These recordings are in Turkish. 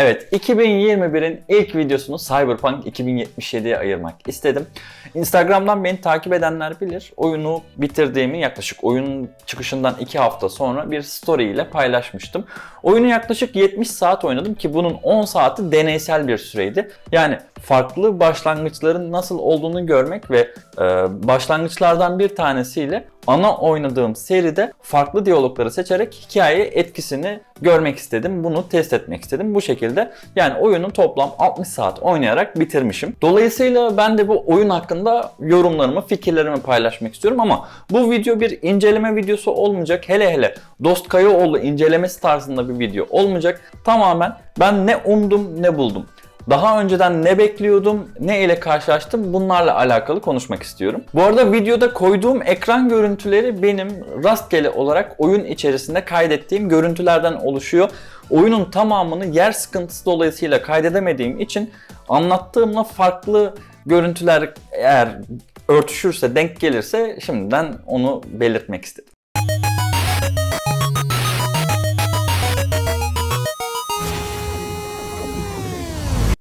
Evet, 2021'in ilk videosunu Cyberpunk 2077'ye ayırmak istedim. Instagram'dan beni takip edenler bilir. Oyunu bitirdiğimi yaklaşık oyunun çıkışından 2 hafta sonra bir story ile paylaşmıştım. Oyunu yaklaşık 70 saat oynadım ki bunun 10 saati deneysel bir süreydi. Yani farklı başlangıçların nasıl olduğunu görmek ve e, başlangıçlardan bir tanesiyle ana oynadığım seride farklı diyalogları seçerek hikaye etkisini görmek istedim. Bunu test etmek istedim. Bu şekilde yani oyunu toplam 60 saat oynayarak bitirmişim. Dolayısıyla ben de bu oyun hakkında yorumlarımı, fikirlerimi paylaşmak istiyorum ama bu video bir inceleme videosu olmayacak. Hele hele Dost Kayaoğlu incelemesi tarzında bir video olmayacak. Tamamen ben ne umdum ne buldum. Daha önceden ne bekliyordum, ne ile karşılaştım bunlarla alakalı konuşmak istiyorum. Bu arada videoda koyduğum ekran görüntüleri benim rastgele olarak oyun içerisinde kaydettiğim görüntülerden oluşuyor. Oyunun tamamını yer sıkıntısı dolayısıyla kaydedemediğim için anlattığımla farklı görüntüler eğer örtüşürse, denk gelirse şimdiden onu belirtmek istedim.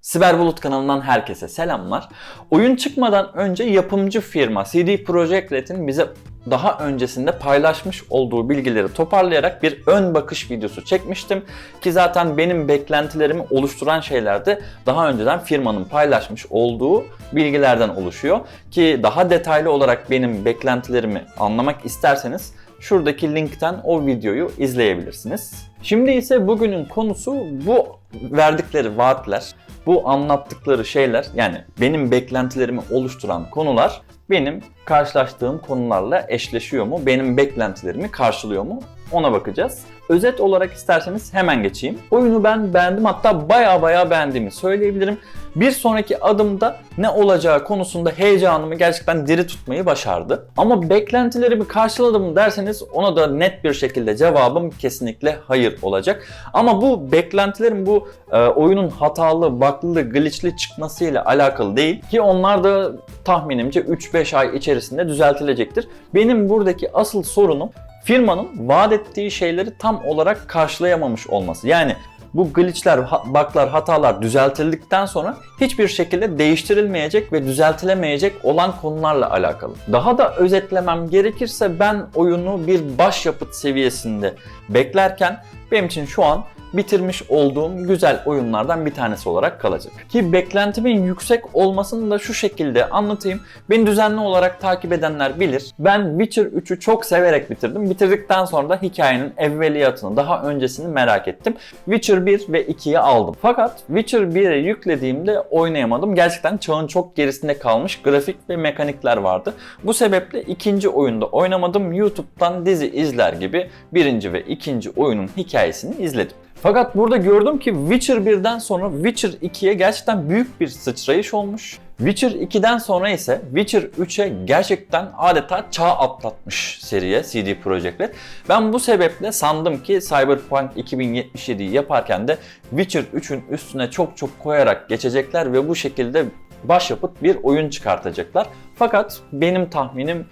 Siber Bulut kanalından herkese selamlar. Oyun çıkmadan önce yapımcı firma CD Projekt Red'in bize daha öncesinde paylaşmış olduğu bilgileri toparlayarak bir ön bakış videosu çekmiştim. Ki zaten benim beklentilerimi oluşturan şeyler de daha önceden firmanın paylaşmış olduğu bilgilerden oluşuyor. Ki daha detaylı olarak benim beklentilerimi anlamak isterseniz şuradaki linkten o videoyu izleyebilirsiniz. Şimdi ise bugünün konusu bu verdikleri vaatler, bu anlattıkları şeyler yani benim beklentilerimi oluşturan konular benim karşılaştığım konularla eşleşiyor mu? Benim beklentilerimi karşılıyor mu? Ona bakacağız. Özet olarak isterseniz hemen geçeyim. Oyunu ben beğendim hatta baya baya beğendiğimi söyleyebilirim. Bir sonraki adımda ne olacağı konusunda heyecanımı gerçekten diri tutmayı başardı. Ama beklentilerimi karşıladı mı derseniz ona da net bir şekilde cevabım kesinlikle hayır olacak. Ama bu beklentilerim bu e, oyunun hatalı, bug'lı, glitch'li çıkmasıyla alakalı değil ki onlar da tahminimce 3-5 ay içerisinde düzeltilecektir. Benim buradaki asıl sorunum firmanın vaat ettiği şeyleri tam olarak karşılayamamış olması. Yani bu glitchler, bug'lar, hatalar düzeltildikten sonra hiçbir şekilde değiştirilmeyecek ve düzeltilemeyecek olan konularla alakalı. Daha da özetlemem gerekirse ben oyunu bir başyapıt seviyesinde beklerken benim için şu an bitirmiş olduğum güzel oyunlardan bir tanesi olarak kalacak. Ki beklentimin yüksek olmasını da şu şekilde anlatayım. Beni düzenli olarak takip edenler bilir. Ben Witcher 3'ü çok severek bitirdim. Bitirdikten sonra da hikayenin evveliyatını, daha öncesini merak ettim. Witcher 1 ve 2'yi aldım. Fakat Witcher 1'e yüklediğimde oynayamadım. Gerçekten çağın çok gerisinde kalmış grafik ve mekanikler vardı. Bu sebeple ikinci oyunda oynamadım. YouTube'dan dizi izler gibi birinci ve ikinci oyunun hikayesini izledim. Fakat burada gördüm ki Witcher 1'den sonra Witcher 2'ye gerçekten büyük bir sıçrayış olmuş. Witcher 2'den sonra ise Witcher 3'e gerçekten adeta çağ atlatmış seriye CD Projekt Red. Ben bu sebeple sandım ki Cyberpunk 2077'yi yaparken de Witcher 3'ün üstüne çok çok koyarak geçecekler ve bu şekilde başyapıt bir oyun çıkartacaklar. Fakat benim tahminim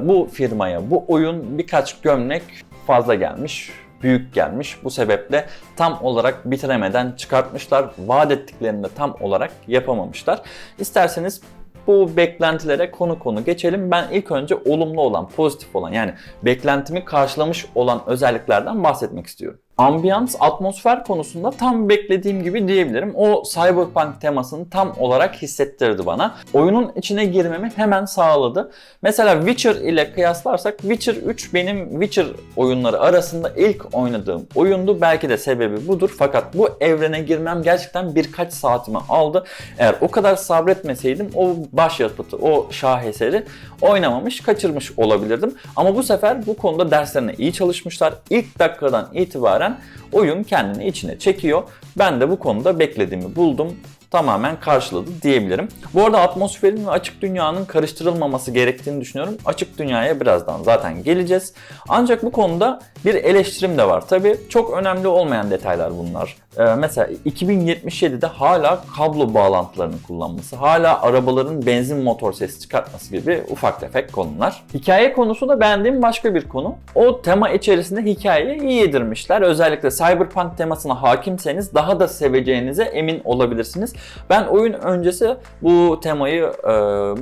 bu firmaya bu oyun birkaç gömlek fazla gelmiş büyük gelmiş. Bu sebeple tam olarak bitiremeden çıkartmışlar. Vaat ettiklerini de tam olarak yapamamışlar. İsterseniz bu beklentilere konu konu geçelim. Ben ilk önce olumlu olan, pozitif olan yani beklentimi karşılamış olan özelliklerden bahsetmek istiyorum ambiyans, atmosfer konusunda tam beklediğim gibi diyebilirim. O cyberpunk temasını tam olarak hissettirdi bana. Oyunun içine girmemi hemen sağladı. Mesela Witcher ile kıyaslarsak Witcher 3 benim Witcher oyunları arasında ilk oynadığım oyundu. Belki de sebebi budur. Fakat bu evrene girmem gerçekten birkaç saatimi aldı. Eğer o kadar sabretmeseydim o başyapıtı, o şaheseri oynamamış, kaçırmış olabilirdim. Ama bu sefer bu konuda derslerine iyi çalışmışlar. İlk dakikadan itibaren oyun kendini içine çekiyor. Ben de bu konuda beklediğimi buldum. tamamen karşıladı diyebilirim. Bu arada atmosferin ve açık dünyanın karıştırılmaması gerektiğini düşünüyorum. Açık dünyaya birazdan zaten geleceğiz. Ancak bu konuda bir eleştirim de var. Tabii çok önemli olmayan detaylar bunlar. Ee, mesela 2077'de hala kablo bağlantılarını kullanması, hala arabaların benzin motor sesi çıkartması gibi ufak tefek konular. Hikaye konusu da beğendiğim başka bir konu. O tema içerisinde hikayeyi iyi yedirmişler. Özellikle Cyberpunk temasına hakimseniz daha da seveceğinize emin olabilirsiniz. Ben oyun öncesi bu temayı e,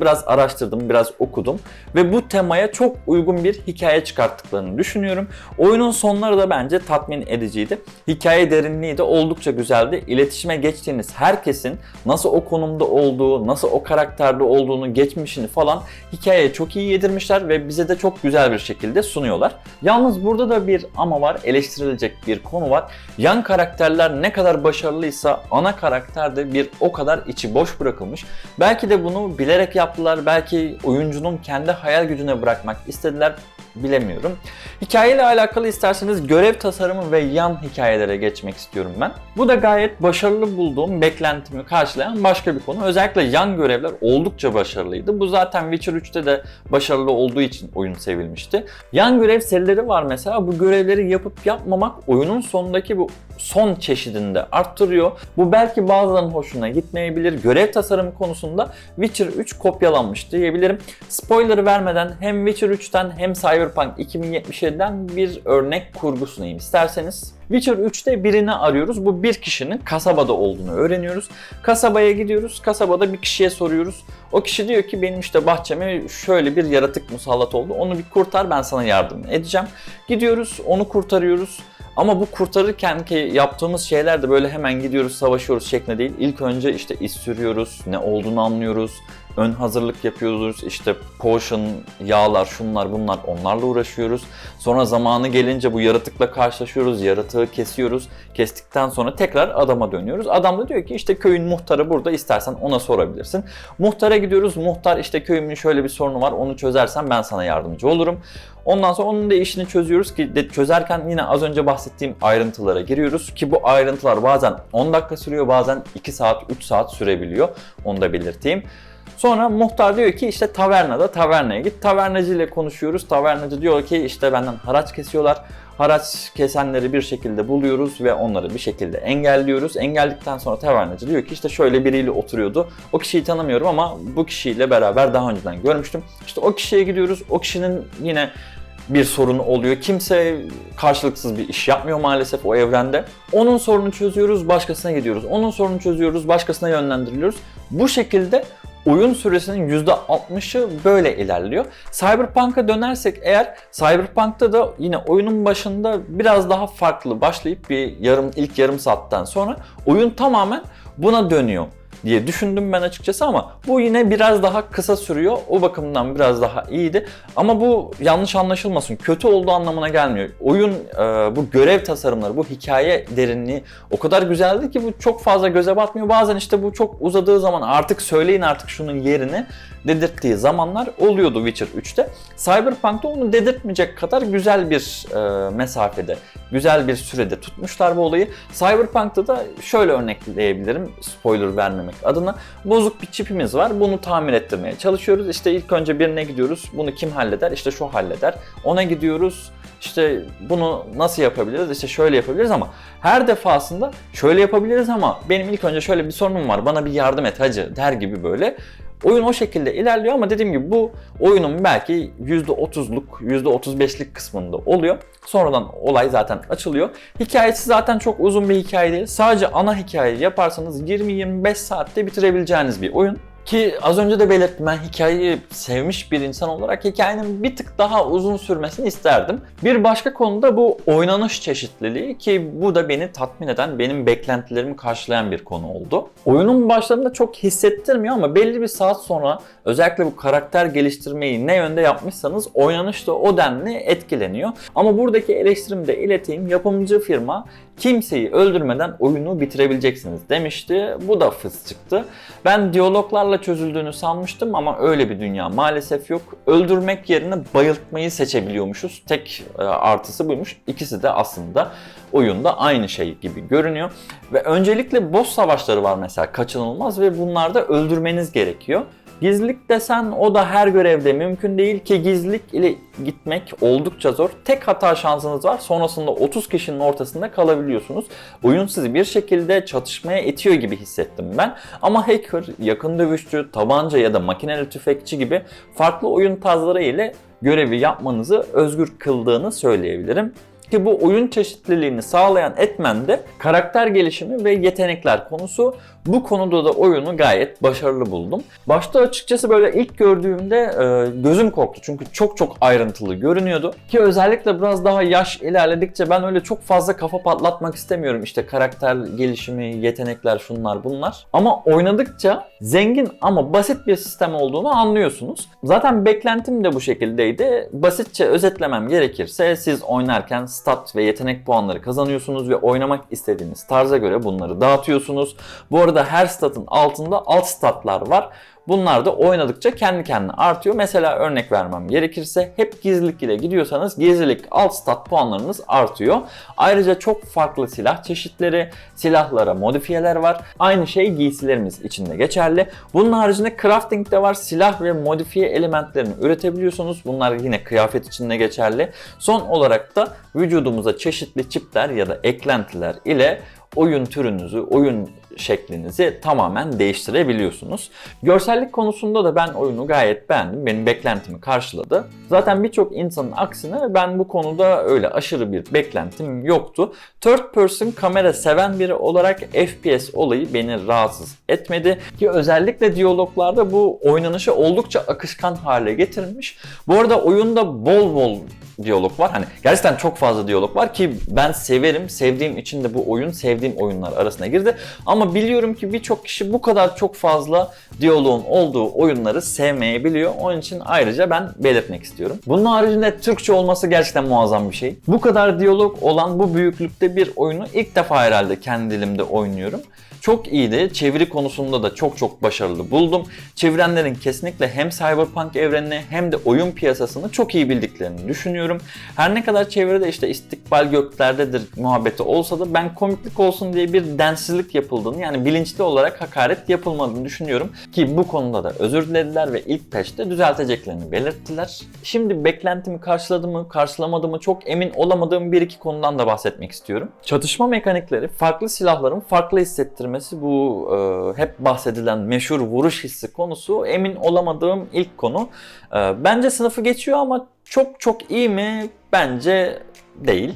biraz araştırdım, biraz okudum ve bu temaya çok uygun bir hikaye çıkarttıklarını düşünüyorum. Oyunun sonları da bence tatmin ediciydi. Hikaye derinliği de oldukça güzeldi. İletişime geçtiğiniz herkesin nasıl o konumda olduğu, nasıl o karakterde olduğunu, geçmişini falan hikayeye çok iyi yedirmişler ve bize de çok güzel bir şekilde sunuyorlar. Yalnız burada da bir ama var, eleştirilecek bir konu var. Yan karakterler ne kadar başarılıysa ana karakter de bir o kadar içi boş bırakılmış. Belki de bunu bilerek yaptılar, belki oyuncunun kendi hayal gücüne bırakmak istediler bilemiyorum. Hikayeyle alakalı isterseniz görev tasarımı ve yan hikayelere geçmek istiyorum ben. Bu da gayet başarılı bulduğum, beklentimi karşılayan başka bir konu. Özellikle yan görevler oldukça başarılıydı. Bu zaten Witcher 3'te de başarılı olduğu için oyun sevilmişti. Yan görev serileri var mesela. Bu görevleri yapıp yapmamak oyunun sonundaki bu son çeşidinde arttırıyor. Bu belki bazılarının hoşuna gitmeyebilir. Görev tasarımı konusunda Witcher 3 kopyalanmış diyebilirim. Spoiler vermeden hem Witcher 3'ten hem Cyberpunk 2077'den bir örnek kurgu sunayım isterseniz. Witcher 3'te birini arıyoruz. Bu bir kişinin kasabada olduğunu öğreniyoruz. Kasabaya gidiyoruz. Kasabada bir kişiye soruyoruz. O kişi diyor ki benim işte bahçeme şöyle bir yaratık musallat oldu. Onu bir kurtar ben sana yardım edeceğim. Gidiyoruz onu kurtarıyoruz. Ama bu kurtarırken ki yaptığımız şeyler de böyle hemen gidiyoruz savaşıyoruz şeklinde değil. İlk önce işte iz sürüyoruz, ne olduğunu anlıyoruz, ön hazırlık yapıyoruz. İşte potion, yağlar, şunlar bunlar onlarla uğraşıyoruz. Sonra zamanı gelince bu yaratıkla karşılaşıyoruz. Yaratığı kesiyoruz. Kestikten sonra tekrar adama dönüyoruz. Adam da diyor ki işte köyün muhtarı burada istersen ona sorabilirsin. Muhtara gidiyoruz. Muhtar işte köyümün şöyle bir sorunu var. Onu çözersen ben sana yardımcı olurum. Ondan sonra onun da işini çözüyoruz ki de çözerken yine az önce bahsettiğim ayrıntılara giriyoruz ki bu ayrıntılar bazen 10 dakika sürüyor bazen 2 saat 3 saat sürebiliyor. Onu da belirteyim. Sonra muhtar diyor ki işte tavernada tavernaya git. Tavernacı ile konuşuyoruz. Tavernacı diyor ki işte benden haraç kesiyorlar. Haraç kesenleri bir şekilde buluyoruz ve onları bir şekilde engelliyoruz. Engelledikten sonra tavernacı diyor ki işte şöyle biriyle oturuyordu. O kişiyi tanımıyorum ama bu kişiyle beraber daha önceden görmüştüm. İşte o kişiye gidiyoruz. O kişinin yine bir sorunu oluyor. Kimse karşılıksız bir iş yapmıyor maalesef o evrende. Onun sorunu çözüyoruz, başkasına gidiyoruz. Onun sorunu çözüyoruz, başkasına yönlendiriliyoruz. Bu şekilde oyun süresinin %60'ı böyle ilerliyor. Cyberpunk'a dönersek eğer Cyberpunk'ta da yine oyunun başında biraz daha farklı başlayıp bir yarım ilk yarım saatten sonra oyun tamamen buna dönüyor diye düşündüm ben açıkçası ama bu yine biraz daha kısa sürüyor. O bakımdan biraz daha iyiydi. Ama bu yanlış anlaşılmasın. Kötü olduğu anlamına gelmiyor. Oyun e, bu görev tasarımları, bu hikaye derinliği o kadar güzeldi ki bu çok fazla göze batmıyor. Bazen işte bu çok uzadığı zaman artık söyleyin artık şunun yerini dedirttiği zamanlar oluyordu Witcher 3'te. Cyberpunk'ta onu dedirtmeyecek kadar güzel bir e, mesafede, güzel bir sürede tutmuşlar bu olayı. Cyberpunk'ta da şöyle örnekleyebilirim spoiler vermemek adına. Bozuk bir çipimiz var. Bunu tamir ettirmeye çalışıyoruz. İşte ilk önce birine gidiyoruz. Bunu kim halleder? İşte şu halleder. Ona gidiyoruz. İşte bunu nasıl yapabiliriz? İşte şöyle yapabiliriz ama her defasında şöyle yapabiliriz ama benim ilk önce şöyle bir sorunum var. Bana bir yardım et hacı der gibi böyle Oyun o şekilde ilerliyor ama dediğim gibi bu oyunun belki %30'luk, %35'lik kısmında oluyor. Sonradan olay zaten açılıyor. Hikayesi zaten çok uzun bir hikaye değil. Sadece ana hikayeyi yaparsanız 20-25 saatte bitirebileceğiniz bir oyun. Ki az önce de belirttim ben hikayeyi sevmiş bir insan olarak hikayenin bir tık daha uzun sürmesini isterdim. Bir başka konuda bu oynanış çeşitliliği ki bu da beni tatmin eden, benim beklentilerimi karşılayan bir konu oldu. Oyunun başlarında çok hissettirmiyor ama belli bir saat sonra özellikle bu karakter geliştirmeyi ne yönde yapmışsanız oynanış da o denli etkileniyor. Ama buradaki eleştirimi de ileteyim. Yapımcı firma kimseyi öldürmeden oyunu bitirebileceksiniz demişti. Bu da fıs çıktı. Ben diyaloglarla puzzle'larla çözüldüğünü sanmıştım ama öyle bir dünya maalesef yok. Öldürmek yerine bayıltmayı seçebiliyormuşuz. Tek e, artısı buymuş. İkisi de aslında oyunda aynı şey gibi görünüyor. Ve öncelikle boss savaşları var mesela kaçınılmaz ve bunlarda öldürmeniz gerekiyor. Gizlilik desen o da her görevde mümkün değil ki gizlilik ile gitmek oldukça zor. Tek hata şansınız var. Sonrasında 30 kişinin ortasında kalabiliyorsunuz. Oyun sizi bir şekilde çatışmaya itiyor gibi hissettim ben. Ama hacker, yakın dövüşçü, tabanca ya da makineli tüfekçi gibi farklı oyun tarzları ile görevi yapmanızı özgür kıldığını söyleyebilirim. Ki bu oyun çeşitliliğini sağlayan etmen de karakter gelişimi ve yetenekler konusu. Bu konuda da oyunu gayet başarılı buldum. Başta açıkçası böyle ilk gördüğümde e, gözüm korktu. Çünkü çok çok ayrıntılı görünüyordu. Ki özellikle biraz daha yaş ilerledikçe ben öyle çok fazla kafa patlatmak istemiyorum. İşte karakter gelişimi, yetenekler şunlar bunlar. Ama oynadıkça zengin ama basit bir sistem olduğunu anlıyorsunuz. Zaten beklentim de bu şekildeydi. Basitçe özetlemem gerekirse siz oynarken stat ve yetenek puanları kazanıyorsunuz ve oynamak istediğiniz tarza göre bunları dağıtıyorsunuz. Bu arada her statın altında alt statlar var. Bunlar da oynadıkça kendi kendine artıyor. Mesela örnek vermem gerekirse hep gizlilik ile gidiyorsanız gizlilik alt stat puanlarınız artıyor. Ayrıca çok farklı silah çeşitleri, silahlara modifiyeler var. Aynı şey giysilerimiz için de geçerli. Bunun haricinde crafting de var. Silah ve modifiye elementlerini üretebiliyorsunuz. Bunlar yine kıyafet için de geçerli. Son olarak da vücudumuza çeşitli çipler ya da eklentiler ile oyun türünüzü, oyun şeklinizi tamamen değiştirebiliyorsunuz. Görsellik konusunda da ben oyunu gayet beğendim. Benim beklentimi karşıladı. Zaten birçok insanın aksine ben bu konuda öyle aşırı bir beklentim yoktu. Third person kamera seven biri olarak FPS olayı beni rahatsız etmedi. Ki özellikle diyaloglarda bu oynanışı oldukça akışkan hale getirmiş. Bu arada oyunda bol bol diyalog var. Hani gerçekten çok fazla diyalog var ki ben severim. Sevdiğim için de bu oyun sevdiğim oyunlar arasına girdi. Ama biliyorum ki birçok kişi bu kadar çok fazla diyaloğun olduğu oyunları sevmeyebiliyor. Onun için ayrıca ben belirtmek istiyorum. Bunun haricinde Türkçe olması gerçekten muazzam bir şey. Bu kadar diyalog olan bu büyüklükte bir oyunu ilk defa herhalde kendi dilimde oynuyorum. Çok iyiydi. Çeviri konusunda da çok çok başarılı buldum. Çevirenlerin kesinlikle hem Cyberpunk evrenini hem de oyun piyasasını çok iyi bildiklerini düşünüyorum. Her ne kadar çeviride işte istikbal göklerdedir muhabbeti olsa da ben komiklik olsun diye bir densizlik yapıldığını yani bilinçli olarak hakaret yapılmadığını düşünüyorum. Ki bu konuda da özür dilediler ve ilk peşte düzelteceklerini belirttiler. Şimdi beklentimi karşıladı mı karşılamadı mı çok emin olamadığım bir iki konudan da bahsetmek istiyorum. Çatışma mekanikleri farklı silahların farklı hissettirmesi bu e, hep bahsedilen meşhur vuruş hissi konusu emin olamadığım ilk konu. E, bence sınıfı geçiyor ama çok çok iyi mi? Bence değil.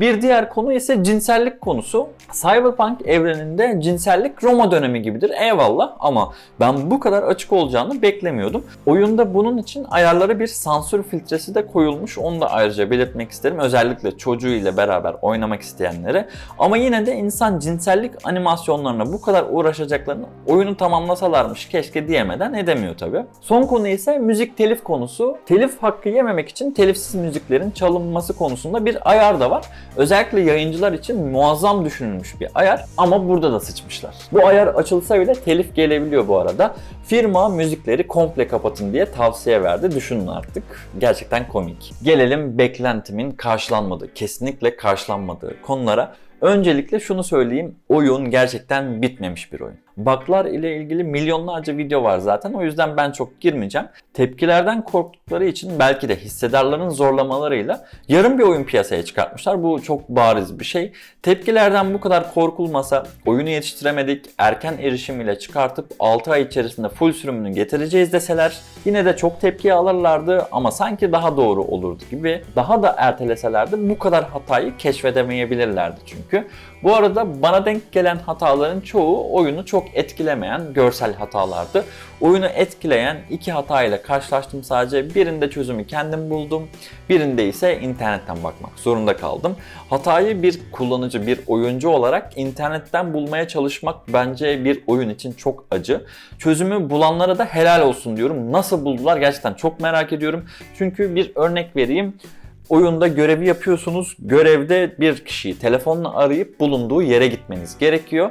Bir diğer konu ise cinsellik konusu. Cyberpunk evreninde cinsellik Roma dönemi gibidir. Eyvallah ama ben bu kadar açık olacağını beklemiyordum. Oyunda bunun için ayarlara bir sansür filtresi de koyulmuş. Onu da ayrıca belirtmek isterim. Özellikle çocuğuyla beraber oynamak isteyenlere. Ama yine de insan cinsellik animasyonlarına bu kadar uğraşacaklarını oyunu tamamlasalarmış keşke diyemeden edemiyor tabi. Son konu ise müzik telif konusu. Telif hakkı yememek için telifsiz müziklerin çalınması konusunda bir ayar da var. Özellikle yayıncılar için muazzam düşünülmüş bir ayar ama burada da sıçmışlar. Bu ayar açılsa bile telif gelebiliyor bu arada. Firma müzikleri komple kapatın diye tavsiye verdi. Düşünün artık. Gerçekten komik. Gelelim beklentimin karşılanmadığı, kesinlikle karşılanmadığı konulara. Öncelikle şunu söyleyeyim. Oyun gerçekten bitmemiş bir oyun. Bug'lar ile ilgili milyonlarca video var zaten. O yüzden ben çok girmeyeceğim. Tepkilerden korktukları için belki de hissedarların zorlamalarıyla yarım bir oyun piyasaya çıkartmışlar. Bu çok bariz bir şey. Tepkilerden bu kadar korkulmasa oyunu yetiştiremedik, erken erişim ile çıkartıp 6 ay içerisinde full sürümünü getireceğiz deseler yine de çok tepki alırlardı ama sanki daha doğru olurdu gibi. Daha da erteleselerdi bu kadar hatayı keşfedemeyebilirlerdi çünkü. Bu arada bana denk gelen hataların çoğu oyunu çok etkilemeyen görsel hatalardı. Oyunu etkileyen iki hata ile karşılaştım sadece. Birinde çözümü kendim buldum. Birinde ise internetten bakmak zorunda kaldım. Hatayı bir kullanıcı, bir oyuncu olarak internetten bulmaya çalışmak bence bir oyun için çok acı. Çözümü bulanlara da helal olsun diyorum. Nasıl buldular gerçekten çok merak ediyorum. Çünkü bir örnek vereyim oyunda görevi yapıyorsunuz. Görevde bir kişiyi telefonla arayıp bulunduğu yere gitmeniz gerekiyor.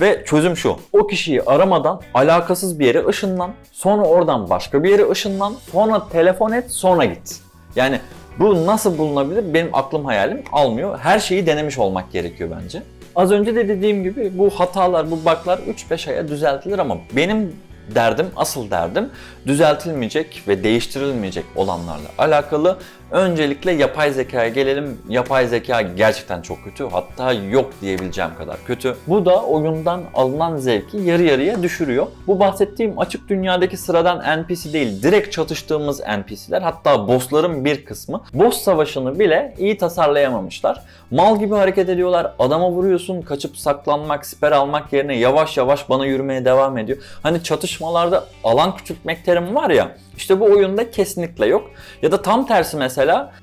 Ve çözüm şu. O kişiyi aramadan alakasız bir yere ışınlan. Sonra oradan başka bir yere ışınlan. Sonra telefon et sonra git. Yani bu nasıl bulunabilir? Benim aklım hayalim almıyor. Her şeyi denemiş olmak gerekiyor bence. Az önce de dediğim gibi bu hatalar, bu bug'lar 3-5 aya düzeltilir ama benim derdim, asıl derdim düzeltilmeyecek ve değiştirilmeyecek olanlarla alakalı. Öncelikle yapay zekaya gelelim. Yapay zeka gerçekten çok kötü. Hatta yok diyebileceğim kadar kötü. Bu da oyundan alınan zevki yarı yarıya düşürüyor. Bu bahsettiğim açık dünyadaki sıradan NPC değil, direkt çatıştığımız NPC'ler. Hatta bossların bir kısmı. Boss savaşını bile iyi tasarlayamamışlar. Mal gibi hareket ediyorlar. Adama vuruyorsun, kaçıp saklanmak, siper almak yerine yavaş yavaş bana yürümeye devam ediyor. Hani çatışmalarda alan küçültmek terim var ya. İşte bu oyunda kesinlikle yok. Ya da tam tersi mesela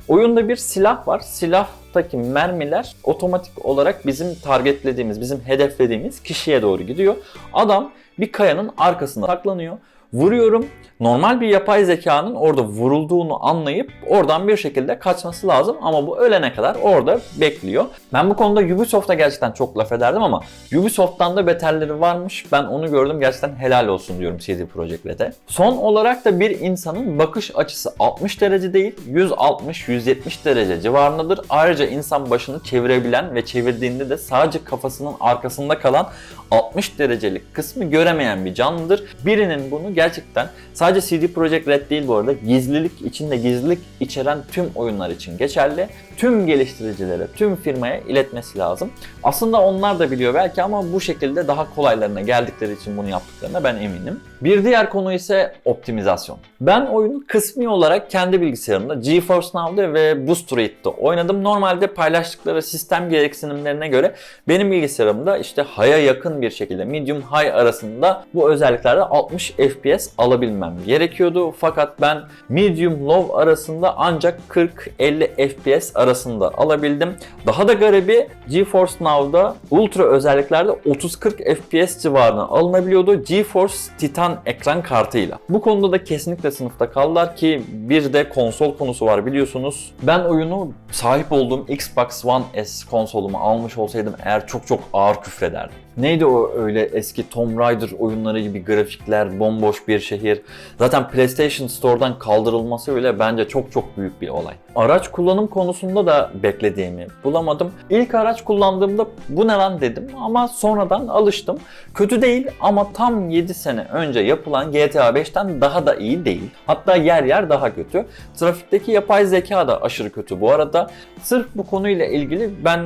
oyunda bir silah var. Silahtaki mermiler otomatik olarak bizim targetlediğimiz, bizim hedeflediğimiz kişiye doğru gidiyor. Adam bir kayanın arkasında saklanıyor. Vuruyorum. Normal bir yapay zekanın orada vurulduğunu anlayıp oradan bir şekilde kaçması lazım ama bu ölene kadar orada bekliyor. Ben bu konuda Ubisoft'a gerçekten çok laf ederdim ama Ubisoft'tan da beterleri varmış. Ben onu gördüm gerçekten helal olsun diyorum CD Projekt Red'e. Son olarak da bir insanın bakış açısı 60 derece değil 160-170 derece civarındadır. Ayrıca insan başını çevirebilen ve çevirdiğinde de sadece kafasının arkasında kalan 60 derecelik kısmı göremeyen bir canlıdır. Birinin bunu gerçekten sadece CD Projekt Red değil bu arada gizlilik içinde gizlilik içeren tüm oyunlar için geçerli. Tüm geliştiricilere, tüm firmaya iletmesi lazım. Aslında onlar da biliyor belki ama bu şekilde daha kolaylarına geldikleri için bunu yaptıklarına ben eminim. Bir diğer konu ise optimizasyon. Ben oyunu kısmi olarak kendi bilgisayarımda GeForce Now'da ve Boosteroid'de oynadım. Normalde paylaştıkları sistem gereksinimlerine göre benim bilgisayarımda işte high'a yakın bir şekilde medium high arasında bu özelliklerde 60 FPS alabilmem gerekiyordu. Fakat ben medium low arasında ancak 40-50 FPS arasında alabildim. Daha da garibi GeForce Now'da ultra özelliklerde 30-40 FPS civarına alınabiliyordu GeForce Titan ekran kartıyla. Bu konuda da kesinlikle sınıfta kaldılar ki bir de konsol konusu var biliyorsunuz. Ben oyunu sahip olduğum Xbox One S konsolumu almış olsaydım eğer çok çok ağır küfrederdim. Neydi o öyle eski Tomb Raider oyunları gibi grafikler, bomboş bir şehir. Zaten PlayStation Store'dan kaldırılması bile bence çok çok büyük bir olay. Araç kullanım konusunda da beklediğimi bulamadım. İlk araç kullandığımda bu ne lan dedim ama sonradan alıştım. Kötü değil ama tam 7 sene önce yapılan GTA 5'ten daha da iyi değil. Hatta yer yer daha kötü. Trafikteki yapay zeka da aşırı kötü bu arada. Sırf bu konuyla ilgili ben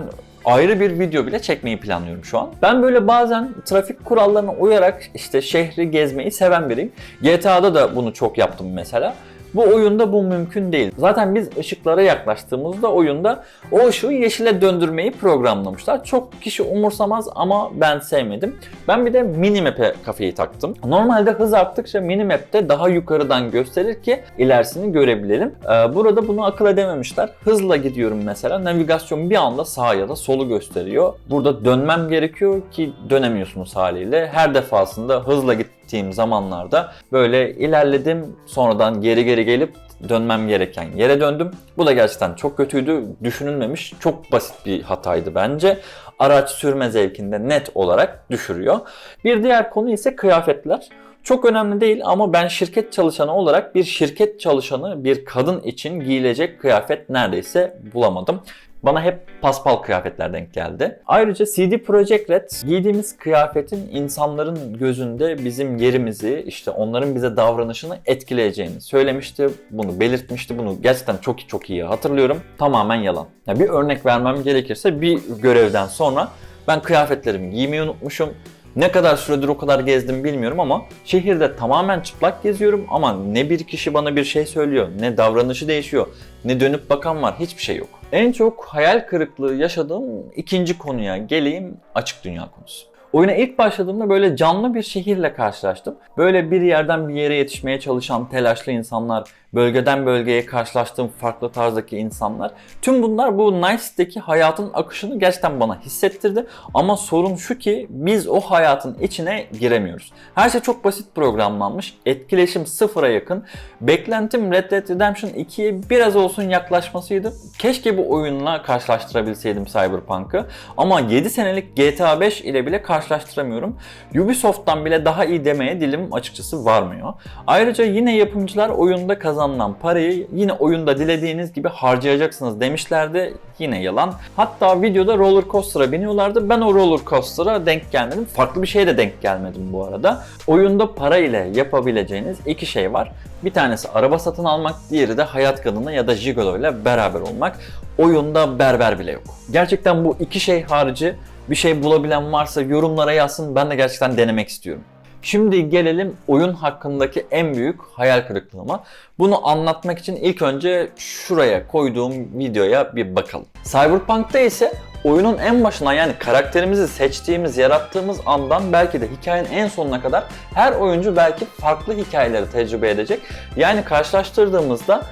ayrı bir video bile çekmeyi planlıyorum şu an. Ben böyle bazen trafik kurallarına uyarak işte şehri gezmeyi seven biriyim. GTA'da da bunu çok yaptım mesela. Bu oyunda bu mümkün değil. Zaten biz ışıklara yaklaştığımızda oyunda o ışığı yeşile döndürmeyi programlamışlar. Çok kişi umursamaz ama ben sevmedim. Ben bir de minimap'e kafayı taktım. Normalde hız arttıkça minimap'te daha yukarıdan gösterir ki ilerisini görebilelim. Ee, burada bunu akıl edememişler. Hızla gidiyorum mesela. Navigasyon bir anda sağa ya da solu gösteriyor. Burada dönmem gerekiyor ki dönemiyorsunuz haliyle. Her defasında hızla git gittiğim zamanlarda böyle ilerledim. Sonradan geri geri gelip dönmem gereken yere döndüm. Bu da gerçekten çok kötüydü. Düşünülmemiş. Çok basit bir hataydı bence. Araç sürme zevkinde net olarak düşürüyor. Bir diğer konu ise kıyafetler. Çok önemli değil ama ben şirket çalışanı olarak bir şirket çalışanı bir kadın için giyilecek kıyafet neredeyse bulamadım. Bana hep paspal kıyafetler denk geldi. Ayrıca CD Projekt Red giydiğimiz kıyafetin insanların gözünde bizim yerimizi, işte onların bize davranışını etkileyeceğini söylemişti. Bunu belirtmişti. Bunu gerçekten çok çok iyi hatırlıyorum. Tamamen yalan. Yani bir örnek vermem gerekirse bir görevden sonra ben kıyafetlerimi giymeyi unutmuşum. Ne kadar süredir o kadar gezdim bilmiyorum ama şehirde tamamen çıplak geziyorum ama ne bir kişi bana bir şey söylüyor, ne davranışı değişiyor, ne dönüp bakan var, hiçbir şey yok. En çok hayal kırıklığı yaşadığım ikinci konuya geleyim, açık dünya konusu. Oyuna ilk başladığımda böyle canlı bir şehirle karşılaştım. Böyle bir yerden bir yere yetişmeye çalışan telaşlı insanlar, bölgeden bölgeye karşılaştığım farklı tarzdaki insanlar. Tüm bunlar bu Nice'deki hayatın akışını gerçekten bana hissettirdi. Ama sorun şu ki biz o hayatın içine giremiyoruz. Her şey çok basit programlanmış. Etkileşim sıfıra yakın. Beklentim Red Dead Redemption 2'ye biraz olsun yaklaşmasıydı. Keşke bu oyunla karşılaştırabilseydim Cyberpunk'ı. Ama 7 senelik GTA 5 ile bile karşılaştıramıyorum. Ubisoft'tan bile daha iyi demeye dilim açıkçası varmıyor. Ayrıca yine yapımcılar oyunda kazanılan parayı yine oyunda dilediğiniz gibi harcayacaksınız demişlerdi. Yine yalan. Hatta videoda roller coaster'a biniyorlardı. Ben o roller coaster'a denk gelmedim. Farklı bir şeye de denk gelmedim bu arada. Oyunda para ile yapabileceğiniz iki şey var. Bir tanesi araba satın almak, diğeri de hayat kadını ya da gigolo ile beraber olmak. Oyunda berber bile yok. Gerçekten bu iki şey harici bir şey bulabilen varsa yorumlara yazsın. Ben de gerçekten denemek istiyorum. Şimdi gelelim oyun hakkındaki en büyük hayal kırıklığıma. Bunu anlatmak için ilk önce şuraya koyduğum videoya bir bakalım. Cyberpunk'ta ise oyunun en başına yani karakterimizi seçtiğimiz, yarattığımız andan belki de hikayenin en sonuna kadar her oyuncu belki farklı hikayeleri tecrübe edecek. Yani karşılaştırdığımızda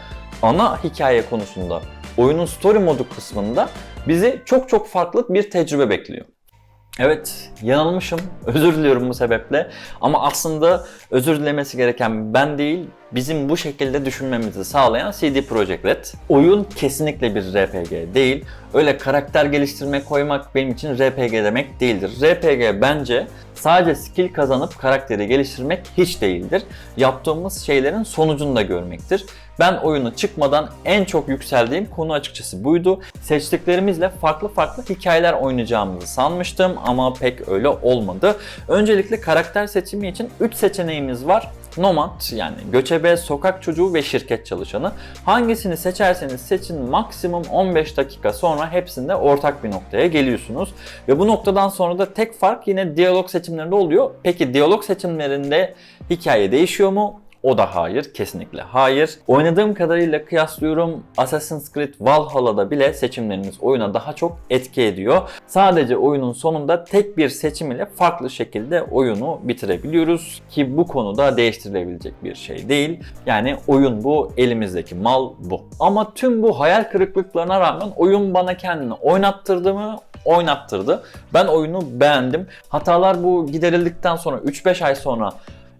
ana hikaye konusunda oyunun story modu kısmında bizi çok çok farklı bir tecrübe bekliyor. Evet, yanılmışım. Özür diliyorum bu sebeple. Ama aslında özür dilemesi gereken ben değil, bizim bu şekilde düşünmemizi sağlayan CD Projekt Red. Oyun kesinlikle bir RPG değil. Öyle karakter geliştirme koymak benim için RPG demek değildir. RPG bence sadece skill kazanıp karakteri geliştirmek hiç değildir. Yaptığımız şeylerin sonucunu da görmektir. Ben oyunu çıkmadan en çok yükseldiğim konu açıkçası buydu. Seçtiklerimizle farklı farklı hikayeler oynayacağımızı sanmıştım ama pek öyle olmadı. Öncelikle karakter seçimi için 3 seçeneğimiz var. Nomad yani göçebe, sokak çocuğu ve şirket çalışanı. Hangisini seçerseniz seçin maksimum 15 dakika sonra hepsinde ortak bir noktaya geliyorsunuz. Ve bu noktadan sonra da tek fark yine diyalog seçimlerinde oluyor. Peki diyalog seçimlerinde hikaye değişiyor mu? O da hayır, kesinlikle hayır. Oynadığım kadarıyla kıyaslıyorum Assassin's Creed Valhalla'da bile seçimlerimiz oyuna daha çok etki ediyor. Sadece oyunun sonunda tek bir seçim ile farklı şekilde oyunu bitirebiliyoruz ki bu konuda değiştirilebilecek bir şey değil. Yani oyun bu, elimizdeki mal bu. Ama tüm bu hayal kırıklıklarına rağmen oyun bana kendini oynattırdı mı? oynattırdı. Ben oyunu beğendim. Hatalar bu giderildikten sonra 3-5 ay sonra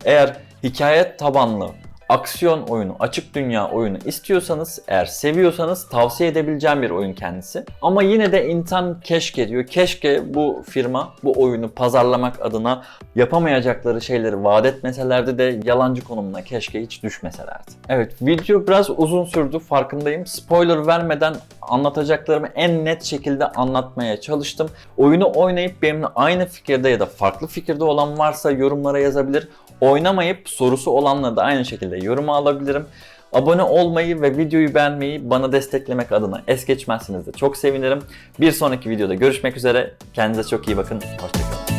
eğer hikaye tabanlı aksiyon oyunu, açık dünya oyunu istiyorsanız, eğer seviyorsanız tavsiye edebileceğim bir oyun kendisi. Ama yine de insan keşke diyor. Keşke bu firma bu oyunu pazarlamak adına yapamayacakları şeyleri vaat etmeselerdi de yalancı konumuna keşke hiç düşmeselerdi. Evet video biraz uzun sürdü farkındayım. Spoiler vermeden anlatacaklarımı en net şekilde anlatmaya çalıştım. Oyunu oynayıp benimle aynı fikirde ya da farklı fikirde olan varsa yorumlara yazabilir. Oynamayıp sorusu olanları da aynı şekilde yoruma alabilirim. Abone olmayı ve videoyu beğenmeyi bana desteklemek adına es geçmezseniz de çok sevinirim. Bir sonraki videoda görüşmek üzere. Kendinize çok iyi bakın. Hoşçakalın.